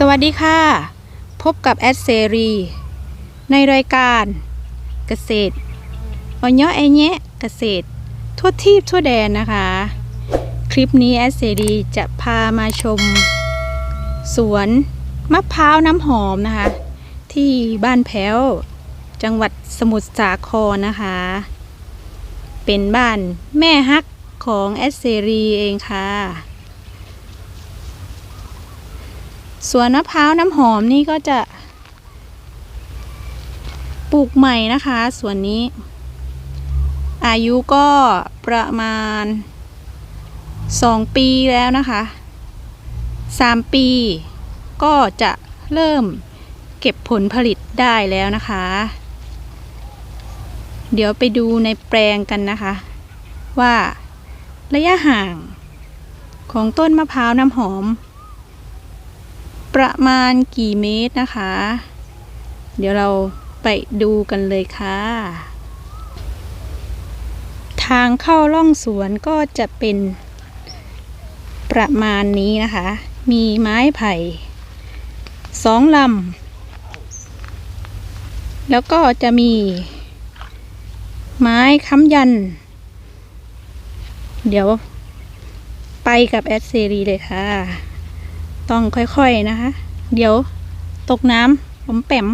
สวัสดีค่ะ พบกับแอดเซรี ในรายการเกษตรอเนาะไอแยะเกษตร ทั่วทีบทั่วแดนนะคะ คลิปนี้แอดเซรีจะพามาชม สวนมะพร้าวน้ำหอมนะคะ ที่บ้านแพ้ว จังหวัดสมุทรสาครนะคะ เป็นบ้านแม่ฮักของแอดเซรีเองค่ะ สวนมะพร้าวน้ำหอมนี่ก็จะปลูกใหม่นะคะสวนนี้ อายุก็ประมาณ 2 ปีแล้วนะคะ 3 ปีก็จะเริ่มเก็บผลผลิตได้แล้วนะคะ เดี๋ยวไปดูในแปลงกันนะคะ ว่าระยะห่างของต้นมะพร้าวน้ำหอม ประมาณกี่เมตรนะคะ เดี๋ยวเราไปดูกันเลยค่ะ ทางเข้าร่องสวนก็จะเป็นประมาณนี้นะคะ มีไม้ไผ่สองลำ แล้วก็จะมี ไม้ค้ำยัน เดี๋ยวไปกับแอดเซรีเลยค่ะ ต้องค่อยๆนะคะ เดี๋ยวตกน้ำผมแปม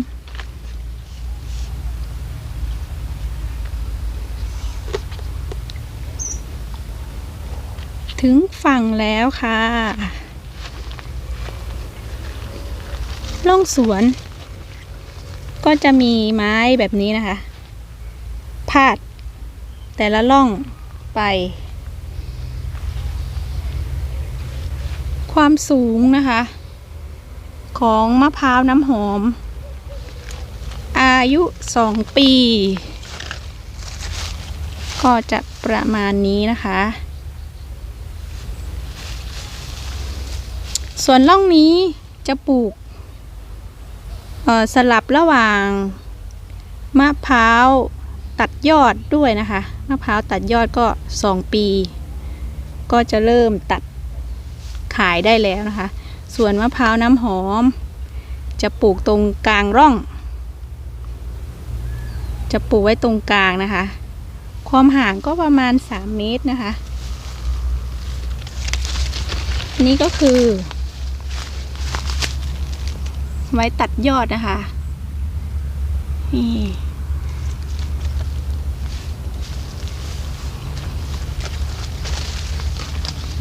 ถึงฝั่งแล้วค่ะล่องสวน ก็จะมีไม้แบบนี้นะคะ พาด แต่ละล่องไป ความสูงนะคะ ของมะพร้าวน้ำหอม อายุสองปี ก็จะประมาณนี้นะคะ ส่วนล่องนี้จะปลูกสลับระหว่างมะพร้าวตัดยอดด้วยนะคะ มะพร้าวตัดยอดก็สองปี ก็จะเริ่มตัด ขายได้แล้วนะคะ ส่วนมะพร้าวน้ำหอม จะปลูกตรงกลางร่อง จะปลูกไว้ตรงกลางนะคะ ความห่างก็ประมาณ 3 เมตรนะคะ นี่ก็คือ ไว้ตัดยอดนะคะนี่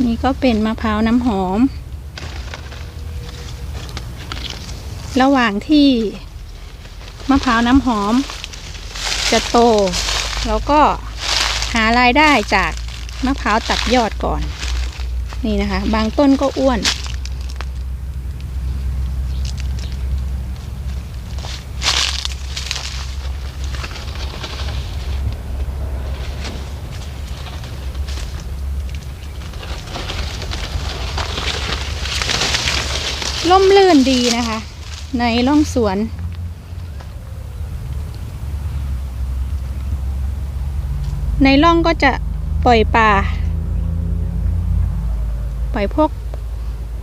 นี่ก็เป็นมะพร้าวน้ำหอม ระหว่างที่มะพร้าวน้ำหอม จะโต แล้วก็หารายได้จากมะพร้าวตัดยอดก่อน นี่นะคะ บางต้นก็อ้วน ล่มลื่นดีนะคะ ในร่องสวน ในร่องก็จะปล่อยปลาปล่อยพวก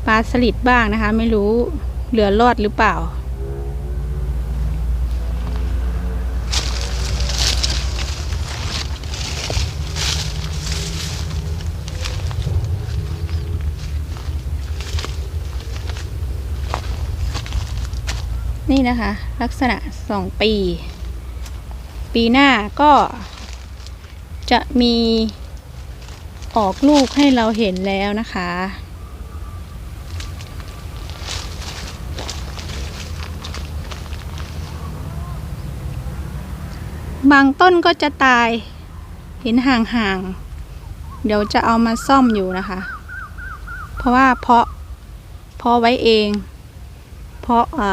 ปลาสลิดบ้างนะคะ ไม่รู้เหลือรอดหรือเปล่า นี่นะคะ ลักษณะสองปี ปีหน้าก็จะมีออกลูกให้เราเห็นแล้วนะคะ บางต้นก็จะตาย เห็นห่างๆ เดี๋ยวจะเอามาซ่อมอยู่นะคะ เพราะว่าเพาะเพาะไว้เอง เพราะอ่า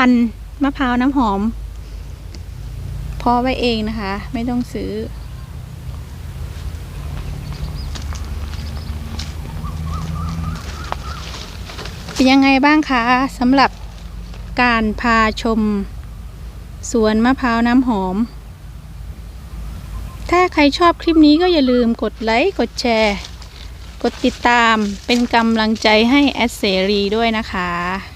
พันธุ์มะพร้าวน้ำหอมเพาะไว้เองนะคะ ไม่ต้องซื้อ เป็นยังไงบ้างคะสำหรับการพาชม สวนมะพร้าวน้ำหอม ถ้าใครชอบคลิปนี้ก็อย่าลืมกดไลค์ กดแชร์ กดติดตามเป็นกำลังใจให้แอดเสรีด้วยนะคะ